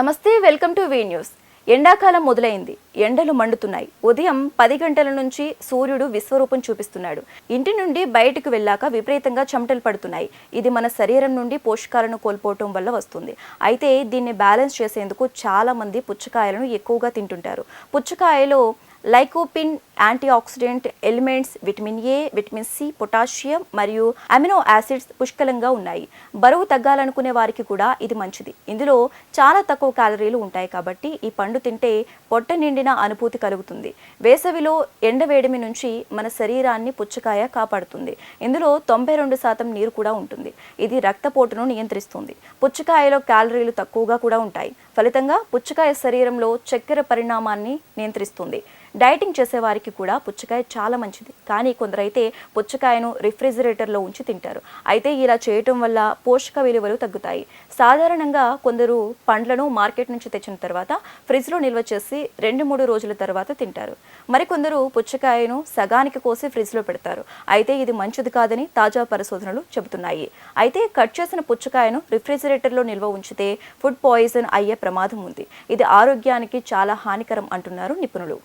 నమస్తే welcome to V news. ఎండాకాలం మొదలైంది. ఎండలు మండుతున్నాయి. ఉదయం పది గంటల నుంచి సూర్యుడు విశ్వరూపం చూపిస్తున్నాడు. ఇంటి నుండి బయటకు వెళ్ళాక విపరీతంగా చెమటలు పడుతున్నాయి. ఇది మన శరీరం నుండి పోషకాలను కోల్పోవటం వల్ల వస్తుంది. అయితే దీన్ని బ్యాలెన్స్ చేసేందుకు చాలామంది పుచ్చకాయలను ఎక్కువగా తింటుంటారు. పుచ్చకాయలో lycopene antioxidant elements vitamin A vitamin C potassium మరియు అమినో యాసిడ్స్ పుష్కలంగా ఉన్నాయి. బరువు తగ్గాలనుకునే వారికి కూడా ఇది మంచిది. ఇందులో చాలా తక్కువ క్యాలరీలు ఉంటాయి కాబట్టి ఈ పండు తింటే పొట్ట నిండిన అనుభూతి కలుగుతుంది. వేసవిలో ఎండవేడిమి నుంచి మన శరీరాన్ని పుచ్చకాయ కాపాడుతుంది. ఇందులో తొంభై రెండు శాతం నీరు కూడా ఉంటుంది. ఇది రక్తపోటును నియంత్రిస్తుంది. పుచ్చకాయలో క్యాలరీలు తక్కువగా కూడా ఉంటాయి. ఫలితంగా పుచ్చకాయ శరీరంలో చక్కెర పరిణామాన్ని నియంత్రిస్తుంది. డైటింగ్ చేసేవారికి కూడా పుచ్చకాయ చాలా మంచిది. కానీ కొందరైతే పుచ్చకాయను రిఫ్రిజిరేటర్లో ఉంచి తింటారు. అయితే ఇలా చేయటం వల్ల పోషక విలువలు తగ్గుతాయి. సాధారణంగా కొందరు పండ్లను మార్కెట్ నుంచి తెచ్చిన తర్వాత ఫ్రిడ్జ్లో నిల్వ చేసి రెండు మూడు రోజుల తర్వాత తింటారు. మరికొందరు పుచ్చకాయను సగానికి కోసి ఫ్రిడ్జ్లో పెడతారు. అయితే ఇది మంచిది కాదని తాజా పరిశోధనలు చెబుతున్నాయి. అయితే కట్ చేసిన పుచ్చకాయను రిఫ్రిజిరేటర్లో నిల్వ ఉంచితే ఫుడ్ పాయిజన్ అయ్యే ప్రమాదం ఉంది. ఇది ఆరోగ్యానికి చాలా హానికరం అంటున్నారు నిపుణులు.